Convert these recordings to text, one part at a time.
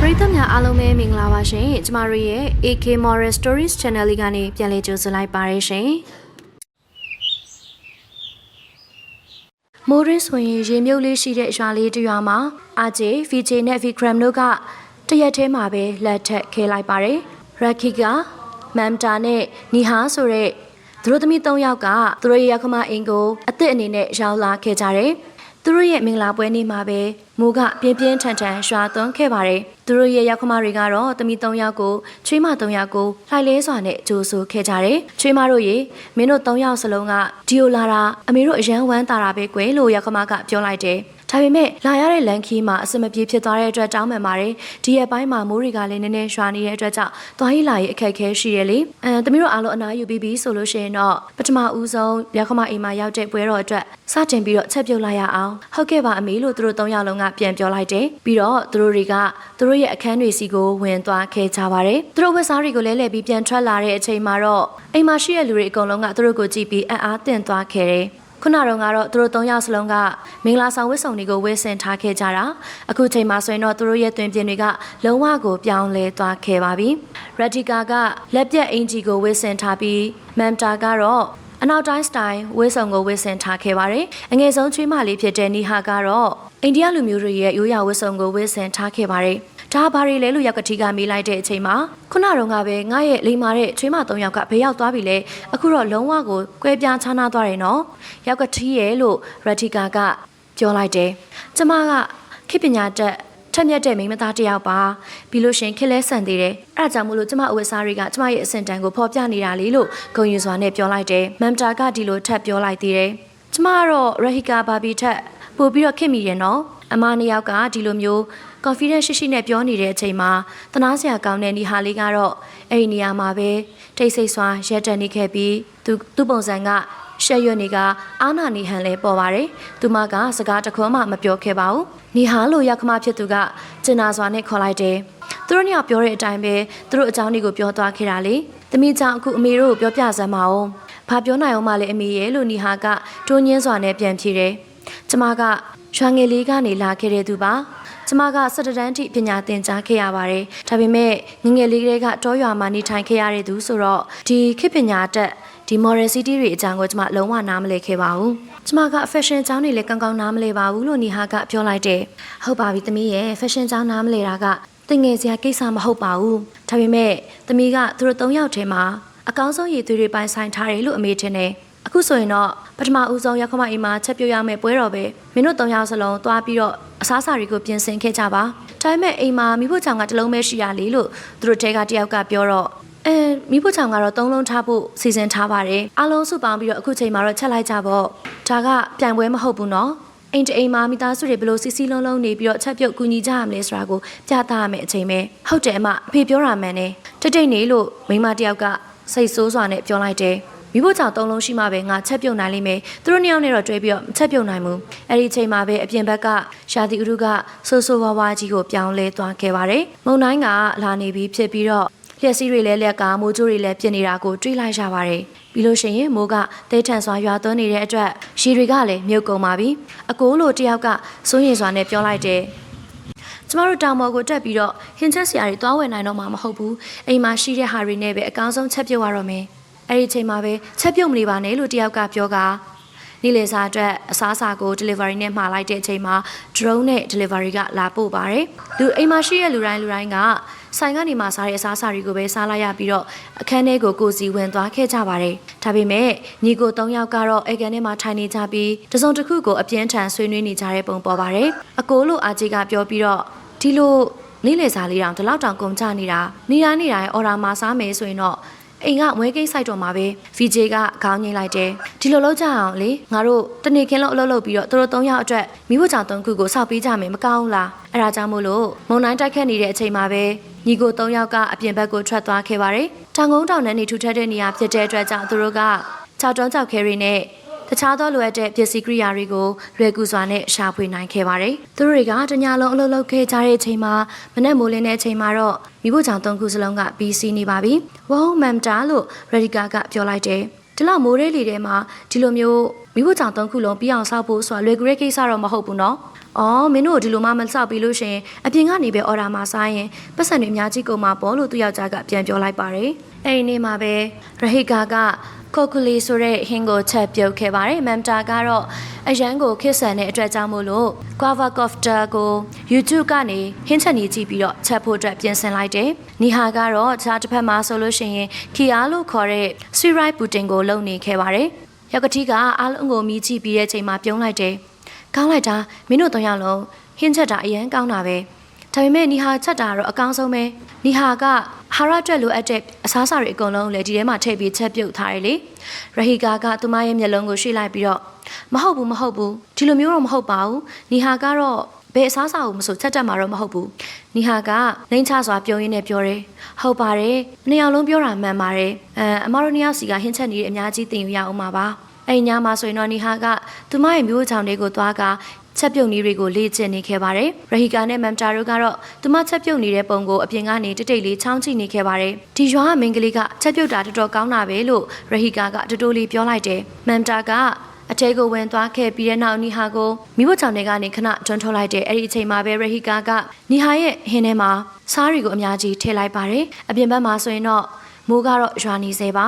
ပရိသတ်များအားလုံးပဲမင်္ဂလာပါရှင်ကျမတို့ရဲ့ AK Moral Stories Channel လေးကနေပြန်လည်ကြိုဆိုလိုက်ပါရရှင်မိုးရင်းဆိုရင်ရေမြုပ်လေးရှိတဲ့ရွာလေးတစ်ရွာမှာအာဂျေ VJ နဲ့ Vikram တို့ကတရက်ထဲမှာပဲလက်ထက်ခဲလိုက်ပါတယ်ရခိကမမ်တာနဲ့နီဟာဆိုတဲ့သူတို့သမီး၃ယောက်ကသူတို့ရဲ့ရောက်ခမအင်ကိုအစ်စ်အနေနဲ့ရောက်လာခဲ့ကြတယ် သူတို့ရဲ့မင်္ဂလာပွဲနေ့မှာပဲမိုးကပြင်းပြင်းထန်ထန်ရွာသွန်းခဲ့ပါတယ်။သူတို့ရဲ့ရောက်ခမတွေကတော့တမီ၃ယောက်ကိုချွေးမ၃ယောက်ကိုလှိုက်လဲစွာနဲ့ကြိုးဆိုခဲ့ကြတယ်။ချွေးမတို့ရေမင်းတို့၃ယောက်စလုံးကဒီယိုလာတာအမေတို့အရန်ဝမ်းတာတာပဲကွယ်လို့ရောက်ခမကပြောလိုက်တယ်။ ဒါပေမဲ့လာရတဲ့လန်ခီမှာအစမပြေဖြစ်သွားတဲ့အတွက်တောင်းပန်ပါတယ်ဒီရက်ပိုင်းမှာမိုးတွေကလည်းနည်းနည်းရွာနေတဲ့အတွက်ကြောင့်သွားရေးလာရေးအခက်အခဲရှိရလေအဲတမီးတို့အားလုံးအနားယူပြီးပြီဆိုလို့ရှိရင်တော့ပထမဦးဆုံးရောက်ခမအိမ်မှာရောက်တဲ့ပွဲတော်အတွက်စတင်ပြီးတော့ချက်ပြုတ်လိုက်ရအောင်ဟုတ်ကဲ့ပါအမေလို့သူတို့၃ယောက်လုံးကပြန်ပြောလိုက်တယ်ပြီးတော့သူတို့တွေကသူတို့ရဲ့အခန်းတွေစီကိုဝင်သွားခဲ့ကြပါတယ်သူတို့ဝက်စားတွေကိုလဲလှည့်ပြီးပြန်ထွက်လာတဲ့အချိန်မှာတော့အိမ်မှာရှိတဲ့လူတွေအကုန်လုံးကသူတို့ကိုကြည့်ပြီးအံ့အားသင့်သွားခဲ့တယ် ခုနတော့ကတော့သူတို့၃ယောက်စလုံးကမင်္ဂလာဆောင်ဝတ်စုံတွေကိုဝတ်ဆင်ထားခဲ့ကြတာအခုချိန်မှာဆိုရင်တော့သူတို့ရဲ့တွင်ပြင်တွေကလုံးဝကိုပြောင်းလဲသွားခဲ့ပါပြီရက်ဒီကာကလက်ပြက်အင်ဂျီကိုဝတ်ဆင်ထားပြီးမမ်တာကတော့အနောက်တိုင်းစတိုင်ဝတ်စုံကိုဝတ်ဆင်ထားခဲ့ပါတယ်အငယ်ဆုံးချွေးမလေးဖြစ်တဲ့နီဟာကတော့အိန္ဒိယလူမျိုးတွေရဲ့ရိုးရာဝတ်စုံကိုဝတ်ဆင်ထားခဲ့ပါတယ် ဒါဘာတွေလဲလို့ရောက်ကတိကမေးလိုက်တဲ့အချိန်မှာခုနတော့ကပဲငါရဲ့လိမ္မာတဲ့ချွေးမ၃ယောက်ကဘယ်ရောက်သွားပြီလဲအခုတော့လုံးဝကိုကွဲပြားခြားနားသွားတယ်နော်ရောက်ကတိရဲ့လို့ရတိကာကပြောလိုက်တယ်ကျမကခေပညာတက်ထက်မြက်တဲ့မိန်းမသားတစ်ယောက်ပါပြီးလို့ရှင်ခက်လဲဆန်သေးတယ်အဲ့ဒါကြောင့်မို့လို့ကျမအဝတ်စားတွေကကျမရဲ့အစင်တန်ကိုဖော်ပြနေတာလေလို့ဂုံယူစွာနဲ့ပြောလိုက်တယ်မမ်တာကဒီလိုထပ်ပြောလိုက်သေးတယ်ကျမကတော့ရဟီကာဘာဘီထက်ပို့ပြီးတော့ခင်မိတယ်နော်အမနှစ်ယောက်ကဒီလိုမျိုး confidence ရှိရှိနဲ့ပြောနေတဲ့အချိန်မှာတနာစရာကောင်းတဲ့ဒီဟာလေးကတော့အဲ့ဒီနေရာမှာပဲတိတ်ဆိတ်စွာရက်တက်နေခဲ့ပြီးသူသူ့ပုံစံကရှက်ရွက်နေကအာနာနေဟန်လဲပေါ်ပါတယ်။သူမကစကားတခွန်းမှမပြောခဲ့ပါဘူး။နေဟာလို့ရောက်ခမဖြစ်သူကကျင်နာစွာနဲ့ခေါ်လိုက်တယ်။သူတို့ညပြောတဲ့အတိုင်းပဲသူတို့အကြောင်းတွေကိုပြောသွားခဲ့တာလေ။သမီးကြောင့်အခုအမေတို့ကိုပြောပြစမ်းပါဦး။ဘာပြောနိုင်အောင်မလဲအမေရဲ့လို့နီဟာကတွန်းညင်းစွာနဲ့ပြန်ဖြေတယ်။ကျမကရွှာငယ်လေးကနေလာခဲ့တဲ့သူပါ။ ကျမကစတတန်းထိပညာသင်ကြားခဲ့ရပါတယ်။ဒါပေမဲ့ငငယ်လေးကလေးကတောရွာမှာနေထိုင်ခဲ့ရတဲ့သူဆိုတော့ဒီခေတ်ပညာတက်ဒီ moral city တွေအကြောင်းကိုကျမလုံးဝနားမလည်ခဲ့ပါဘူး။ကျမက fashion အကြောင်းတွေလည်းကောင်းကောင်းနားမလည်ပါဘူးလို့နီဟာကပြောလိုက်တယ်။ဟုတ်ပါပြီသမီးရဲ့ fashion အကြောင်းနားမလည်တာကတင်ငယ်စရာကိစ္စမဟုတ်ပါဘူး။ဒါပေမဲ့သမီးကသူတို့၃ယောက်ထဲမှာအကောင်းဆုံးရည်သွေးတွေပိုင်ဆိုင်ထားတယ်လို့အမေထင်တယ်။ အခုဆိုရင်တော့ပထမဦးဆုံးရောက်ခမအိမ်မှာချက်ပြုတ်ရမယ့်ပွဲတော်ပဲမင်းတို့၃ယောက်စလုံးသွားပြီးတော့အစားအစာတွေကိုပြင်ဆင်ခဲ့ကြပါ။ဒါပေမဲ့အိမ်မှာမိဖို့ချောင်ကတစ်လုံးပဲရှိရလေလို့သူတို့တဲကတယောက်ကပြောတော့အဲမိဖို့ချောင်ကတော့သုံးလုံးထားဖို့စီစဉ်ထားပါတယ်အားလုံးစုပေါင်းပြီးတော့အခုချိန်မှာတော့ချက်လိုက်ကြပေါ့ဒါကပြိုင်ပွဲမဟုတ်ဘူးနော်အိမ်တအိမ်မှာမိသားစုတွေဘလို့စီစီလုံးလုံးနေပြီးတော့ချက်ပြုတ်ကူညီကြရမလဲဆိုတာကိုပြသရမယ့်အချိန်ပဲဟုတ်တယ်အမအဖေပြောတာမှန်တယ်တိတ်တိတ်နေလို့မိမတယောက်ကစိတ်ဆိုးစွာနဲ့ပြောလိုက်တယ် မိဖို့ကြောင့်သုံးလုံးရှိမှပဲငါချက်ပြုတ်နိုင်လိမ့်မယ်သူတို့နှစ်ယောက်နဲ့တော့တွဲပြီးတော့မချက်ပြုတ်နိုင်ဘူးအဲ့ဒီအချိန်မှာပဲအပြင်ဘက်ကရှာတီဥရုကဆိုးဆိုးဝါးဝါကြီးကိုပြောင်းလဲသွားခဲ့ပါတယ်မုံတိုင်းကလာနေပြီးဖြစ်ပြီးတော့လျှက်စီးတွေလည်းလက်ကမိုးကြိုးတွေလည်းပြစ်နေတာကိုတွေးလိုက်ရပါတယ်ပြီးလို့ရှိရင်မိုးကတဲထန်စွာရွာသွန်းနေတဲ့အတွက်ရှည်တွေကလည်းမြုပ်ကုန်ပါပြီအကိုလိုတယောက်ကစိုးရင်စွာနဲ့ပြောလိုက်တယ်ကျမတို့တောင်ပေါ်ကိုတက်ပြီးတော့ဟင်းချက်စရာတွေတွားဝယ်နိုင်တော့မှာမဟုတ်ဘူးအိမ်မှာရှိတဲ့ဟာတွေနဲ့ပဲအကောင်းဆုံးချက်ပြုတ်ရတော့မယ် အဲ့ဒီချိန်မှာပဲချက်ပြုတ်မနေပါနဲ့လို့တယောက်ကပြောကနေ့လယ်စာအတွက်အစားအစာကို delivery နဲ့မှာလိုက်တဲ့အချိန်မှာ drone နဲ့ delivery ကလာပို့ပါတယ်လူအိမ်မှာရှိတဲ့လူတိုင်းလူတိုင်းကဆိုင်ကနေမှစားတဲ့အစားအစာတွေကိုပဲစားလိုက်ရပြီးတော့အခန်းထဲကိုကိုစီဝင်သွားခဲ့ကြပါတယ်ဒါပေမဲ့ညီကို၃ယောက်ကတော့အေကန်ထဲမှာထိုင်နေကြပြီးတစုံတစ်ခုကိုအပြင်းထန်ဆွေးနွေးနေကြတဲ့ပုံပေါ်ပါတယ်အကိုလိုအာကြီးကပြောပြီးတော့ဒီလိုနေ့လယ်စာလေးတောင်ဒီလောက်တောင်ကုန်ကြနေတာနေတိုင်းနေတိုင်းအော်ဒါမှာစားမယ်ဆိုရင်တော့ အိမ်ကမွေးကိတ်ဆိုင်တော်မှာပဲ VJ ကခေါင်းငိမ့်လိုက်တယ်ဒီလိုလုပ်ကြအောင်လေငါတို့တနေ့ခင်းလုံးအလုပ်လုပ်ပြီးတော့သူတို့၃ယောက်အတွက်မိဖို့ကြောင့်၃ခုကိုစောက်ပေးကြမယ်မကောင်းဘူးလားအဲ့ဒါကြောင့်မို့လို့မုံတိုင်းတိုက်ခတ်နေတဲ့အချိန်မှာပဲညီကို၃ယောက်ကအပြင်ဘက်ကိုထွက်သွားခဲ့ပါတယ်တောင်ကုန်းတောင်နဲ့နေထူထပ်တဲ့နေရာဖြစ်တဲ့အတွက်ကြောင့်သူတို့ကခြောက်တွန်းခြောက်ခဲရီနဲ့ တခြားသောလိုအပ်တဲ့ပစ္စည်းကိရိယာတွေကိုလွယ်ကူစွာနဲ့ရှာဖွေနိုင်ခဲ့ပါတယ်။သူတို့တွေကတညလုံးအလုပ်လုပ်ခဲ့ကြတဲ့အချိန်မှာမနက်မိုးလင်းတဲ့အချိန်မှာတော့မိဖို့ကြောင့်သုံးခုစလုံးကပြီးစီးနေပါပြီ။ဝုံမမ်တာလို့ရဒီကာကပြောလိုက်တယ်။ဒီလောက်မိုးရဲလေထဲမှာဒီလိုမျိုးမိဖို့ကြောင့်သုံးခုလုံးပြီးအောင်ဆောက်ဖို့ဆိုတာလွယ်ကူတဲ့ကိစ္စတော့မဟုတ်ဘူးနော်။။ အော်မင်းတို့ဒီလိုမှမဆောက်ပြီးလို့ရှရင်အပြင်ကနေပဲအော်ဒါမှာစားရင်ပတ်စံတွေအများကြီးကုန်မှာပေါ့လို့သူယောက်ျားကပြန်ပြောလိုက်ပါတယ်။အဲ့ဒီနေ့မှာပဲရဟိကာကကိုကူလီဆိုတဲ့ဟင်းကိုချက်ပြုတ်ခဲ့ပါတယ်။မမ်တာကတော့အရန်ကိုခစ်ဆန်တဲ့အတွက်ကြောင့်မို့လို့ Guava Kofta ကို YouTube ကနေဟင်းချက်နေကြည့်ပြီးတော့ချက်ဖို့အတွက်ပြင်ဆင်လိုက်တယ်။နီဟာကတော့ခြားတစ်ဖက်မှာဆိုလို့ရှိရင်ခီအားလို့ခေါ်တဲ့ sweet rice pudding ကိုလုပ်နေခဲ့ပါတယ်။ရောက်ကတိကအားလုံးကိုမြည်ကြည့်ပြီးတဲ့အချိန်မှာပြုံးလိုက်တယ်။ ကောင်းလိုက်တာမင်းတို့သုံးယောက်လုံးဟင်းချက်တာအရန်ကောင်းတာပဲ။ဒါပေမဲ့နီဟာချက်တာတော့အကောင်းဆုံးပဲ။နီဟာကဟာရအတွက်လိုအပ်တဲ့အစားအစာတွေအကုန်လုံးလည်းဒီထဲမှာထည့်ပြီးချက်ပြုတ်ထားတယ်လေ။ရဟီကာကသူမရဲ့မျက်လုံးကိုရွှေ့လိုက်ပြီးတော့မဟုတ်ဘူးမဟုတ်ဘူးဒီလိုမျိုးတော့မဟုတ်ပါဘူး။နီဟာကတော့ဘယ်အစားအစာကိုမဆိုချက်တက်မှာတော့မဟုတ်ဘူး။နီဟာကနှိမ့်ချစွာပြောရင်းနဲ့ပြောတယ်။ဟုတ်ပါတယ်။နှစ်ယောက်လုံးပြောတာမှန်ပါတယ်။အဲအမတို့နှစ်ယောက်စီကဟင်းချက်နေတဲ့အများကြီးသင်ယူရအောင်ပါပါ။ အဲ့ညမှာဆိုရင်တော့နီဟာကသူမရဲ့မျိုးချောင်လေးကိုသွားကချက်ပြုတ်နည်းတွေကိုလေ့ကျင့်နေခဲ့ပါတယ်။ရဟီကာနဲ့မမ်တာတို့ကတော့သူမချက်ပြုတ်နေတဲ့ပုံကိုအပြင်ကနေတိတ်တိတ်လေးချောင်းကြည့်နေခဲ့ပါတယ်။ဒီရွာကမိန်းကလေးကချက်ပြုတ်တာတော်တော်ကောင်းတာပဲလို့ရဟီကာကတူတူလေးပြောလိုက်တယ်။မမ်တာကအထဲကိုဝင်သွားခဲ့ပြီးတဲ့နောက်နီဟာကိုမိဖို့ချောင်တွေကနေခဏတွန်းထုတ်လိုက်တယ်အဲ့ဒီအချိန်မှာပဲရဟီကာကနီဟာရဲ့ဟင်းထဲမှာစားတွေကိုအများကြီးထည့်လိုက်ပါတယ်အပြင်ဘက်မှာဆိုရင်တော့မိုးကတော့ရွာနေစေပါ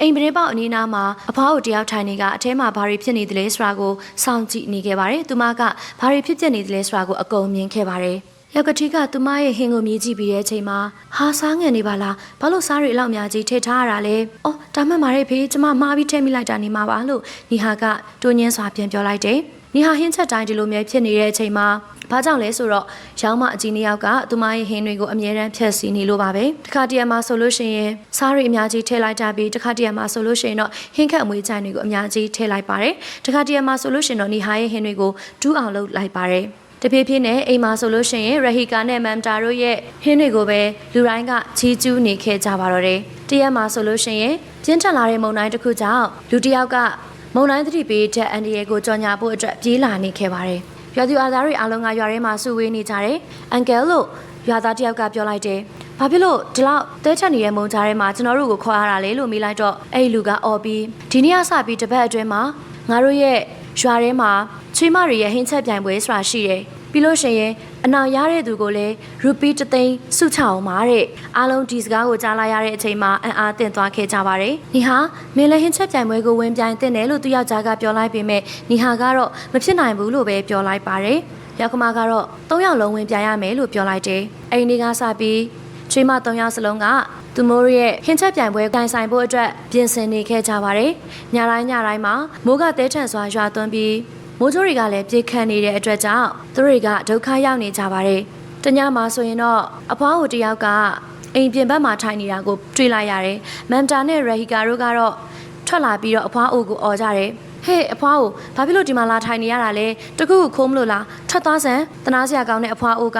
အိမ်ပရိပေါက်အနီးနားမှာအဖွားကိုတယောက်ထိုင်နေကအထဲမှာဘာတွေဖြစ်နေသလဲဆိုတာကိုစောင့်ကြည့်နေခဲ့ပါတယ်။သူမကဘာတွေဖြစ်ပျက်နေသလဲဆိုတာကိုအကုန်မြင်ခဲ့ပါတယ်။ရောက်ကတိကသူမရဲ့ဟင်းကိုမြည်ကြည့်ပြီးတဲ့အချိန်မှာဟာစားငန်နေပါလားဘာလို့စားတွေအလောက်များကြီးထည့်ထားရတာလဲ။အော်ဒါမှန်ပါတယ်ဖေးကျမမှားပြီးထည့်မိလိုက်တာနေမှာပါလို့နီဟာကတူညင်းစွာပြန်ပြောလိုက်တယ်။ နီဟာဟင်းချက်တိုင်းဒီလိုမျိုးဖြစ်နေတဲ့အချိန်မှာဘာကြောင့်လဲဆိုတော့ရောင်းမအကြီးနှစ်ယောက်ကသူမရဲ့ဟင်းတွေကိုအမြဲတမ်းဖြတ်စီနေလို့ပါပဲတခါတရံမှာဆိုလို့ရှိရင်စားတွေအများကြီးထည့်လိုက်ကြပြီးတခါတရံမှာဆိုလို့ရှိရင်တော့ဟင်းခက်အမွေးချိုင်တွေကိုအများကြီးထည့်လိုက်ပါတယ်တခါတရံမှာဆိုလို့ရှိရင်တော့နီဟာရဲ့ဟင်းတွေကိုဒူးအောင်လုပ်လိုက်ပါတယ်တဖြည်းဖြည်းနဲ့အိမ်မှာဆိုလို့ရှိရင်ရဟီကာနဲ့မမ်တာတို့ရဲ့ဟင်းတွေကိုပဲလူတိုင်းကချီးကျူးနေခဲ့ကြပါတော့တယ်။တရက်မှာဆိုလို့ရှိရင်ပြင်းထန်လာတဲ့မုန်တိုင်းတစ်ခုကြောင့်လူတစ်ယောက်က မုန်တိုင်းသတိပေးတဲ့အန်ဒီရဲကိုကြော်ညာဖို့အတွက်ပြေးလာနေခဲ့ပါတယ်။ရွာသူအားသားတွေအားလုံးကရွာထဲမှာစုဝေးနေကြတယ်။အန်ကယ်လို့ရွာသားတစ်ယောက်ကပြောလိုက်တယ်။ဘာဖြစ်လို့ဒီလောက်တဲချက်နေတဲ့မုံကြားထဲမှာကျွန်တော်တို့ကိုခေါ်ရတာလဲလို့မေးလိုက်တော့အဲ့ဒီလူကအော်ပြီးဒီနေ့ကစပြီးတစ်ပတ်အတွင်းမှာငါတို့ရဲ့ရွာထဲမှာချွေးမတွေရဲ့ဟင်းချက်ပြိုင်ပွဲဆိုတာရှိတယ်။ ပြီးလို့ရှိရင်အနာရတဲ့သူကိုလည်းရူပီတသိန်းစုချအောင်ပါတဲ့အားလုံးဒီစကားကိုကြားလာရတဲ့အချိန်မှာအံ့အားသင့်သွားခဲ့ကြပါတယ်။နီဟာမင်းလည်းဟင်းချက်ပြိုင်ပွဲကိုဝင်ပြိုင်တဲ့တယ်လို့သူယောက်ျားကပြောလိုက်ပေမဲ့နီဟာကတော့မဖြစ်နိုင်ဘူးလို့ပဲပြောလိုက်ပါတယ်။ယောက်ကမကတော့၃ယောက်လုံးဝင်ပြိုင်ရမယ်လို့ပြောလိုက်တယ်။အဲဒီနေ့ကစပြီးချွေးမ၃ယောက်စလုံးကသူမိုးရဲ့ဟင်းချက်ပြိုင်ပွဲတိုင်ဆိုင်ဖို့အတွက်ပြင်ဆင်နေခဲ့ကြပါတယ်။ညတိုင်းညတိုင်းမှာမိုးကတဲထန်စွာရွာသွန်းပြီး မိုးကြိုးတွေကလည်းပြေခန့်နေတဲ့အတွက်ကြောင့်သူတွေကဒုက္ခရောက်နေကြပါတယ်။တညမှာဆိုရင်တော့အဖွားကိုတယောက်ကအိမ်ပြင်ဘက်မှာထိုင်နေတာကိုတွေ့လိုက်ရတယ်။မမ်တာနဲ့ရဟီကာတို့ကတော့ထွက်လာပြီးတော့အဖွားအိုကိုអော်ကြတယ်။ဟေးအဖွားကိုဘာဖြစ်လို့ဒီမှာလာထိုင်နေရတာလဲတခုခုခိုးမလို့လားထွက်သွားစမ်းတနာစရာကောင်းတဲ့အဖွားအိုက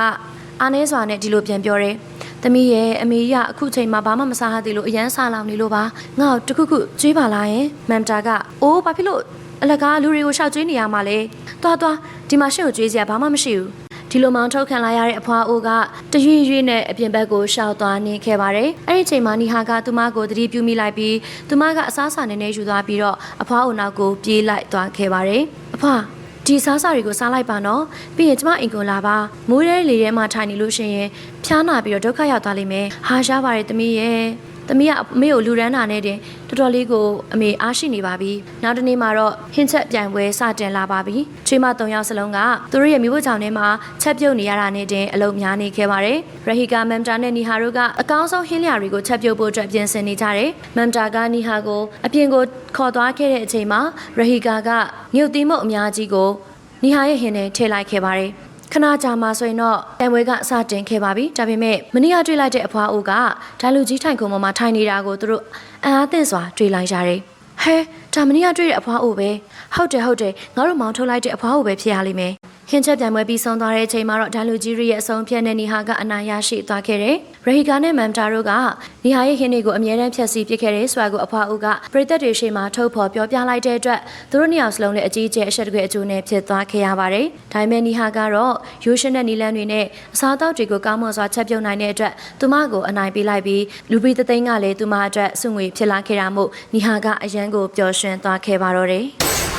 အားနေစွာနဲ့ဒီလိုပြန်ပြောတယ်။သမီးရဲ့အမေရအခုချိန်မှာဘာမှမစားဟသေးလို့အရန်စားလောင်နေလို့ပါငါ့ကိုတခုခုကြွေးပါလားယင်မမ်တာကအိုးဘာဖြစ်လို့ အလကားလူတွေကိုရှောက်ကြွေးနေရမှာလဲသွားသွားဒီမှာရှင့်ကိုကြွေးစရာဘာမှမရှိဘူးဒီလိုမောင်ထုတ်ခံလာရတဲ့အဖွားအိုကတရွေ့ရွေ့နဲ့အပြင်ဘက်ကိုရှောက်သွားနေခဲ့ပါတယ်။အဲ့ဒီချိန်မှာနီဟာကသူမကိုသတိပြုမိလိုက်ပြီးသူမကအစားအစာနည်းနည်းယူသွားပြီးတော့အဖွားအိုနောက်ကိုပြေးလိုက်သွားခဲ့ပါတယ်။အဖွားဒီစားစာတွေကိုစားလိုက်ပါနော်ပြီးရင်ကျမအင်ကိုလာပါမိုးရဲလေထဲမှာထိုင်နေလို့ရှိရင်ဖျားနာပြီးတော့ဒုက္ခရောက်သွားလိမ့်မယ်ဟာရှားပါတယ်သမီးရဲ့ သမီးကအမေကိုလူရန်နာနဲ့တင်တော်တော်လေးကိုအမေအားရှိနေပါပြီနောက်တစ်နေ့မှာတော့ဟင်းချက်ပြိုင်ပွဲစတင်လာပါပြီချွေးမ၃ယောက်စလုံးကသူတို့ရဲ့မိဖို့ကြောင့်ထဲမှာချက်ပြုတ်နေရတာနဲ့တင်အလုံးများနေခဲ့ပါတယ်ရဟီကာမမ်တာနဲ့နီဟာတို့ကအကောင်းဆုံးဟင်းလျာတွေကိုချက်ပြုတ်ဖို့အတွက်ပြင်ဆင်နေကြတယ်မမ်တာကနီဟာကိုအပြင်ကိုခေါ်သွားခဲ့တဲ့အချိန်မှာရဟီကာကငုတ်သီးမုတ်အများကြီးကိုနီဟာရဲ့ဟင်းထဲထည့်လိုက်ခဲ့ပါတယ် ခဏကြာမှဆိုရင်တော့တန်ဝဲကစတင်ခဲ့ပါပြီဒါပေမဲ့မနေ့ကတွေ့လိုက်တဲ့အဖွားအိုကဒိုင်လူကြီးထိုင်ခုံပေါ်မှာထိုင်နေတာကိုသူတို့အံ့အားသင့်စွာတွေ့လိုက်ရတယ်ဟဲဒါမနေ့ကတွေ့တဲ့အဖွားအိုပဲဟုတ်တယ်ဟုတ်တယ်ငါတို့မောင်ထုတ်လိုက်တဲ့အဖွားအိုပဲဖြစ်ရလိမ့်မယ် ဟင်းချက်ပြန်ပွဲပြီးဆုံးသွားတဲ့အချိန်မှာတော့ဒိုင်လူကြီးရဲ့အဆုံးဖြတ်နဲ့နီဟာကအနာရရှိသွားခဲ့တယ်။ရဟီကာနဲ့မမ်တာတို့ကနီဟာရဲ့ဟင်းတွေကိုအမြဲတမ်းဖြတ်စီပစ်ခဲ့တယ်ဆိုတာကိုအဖွားဦးကပြည်သက်တွေရှေ့မှာထုတ်ဖော်ပြောပြလိုက်တဲ့အတွက်သူတို့နှစ်ယောက်စလုံးလည်းအကြီးအကျယ်အဆက်တကွဲအကျိုးနဲ့ဖြစ်သွားခဲ့ရပါတယ်။ဒါပေမဲ့နီဟာကတော့ရိုးရှင်းတဲ့နီလန်းတွေနဲ့အစားအသောက်တွေကိုကောင်းမွန်စွာချက်ပြုတ်နိုင်တဲ့အတွက်သူမကိုအနိုင်ပေးလိုက်ပြီးလူပီသသိန်းကလည်းသူမအတွက်စုငွေဖြစ်လာခဲ့တာမို့နီဟာကအရန်ကိုပျော်ရွှင်သွားခဲ့ပါတော့တယ်။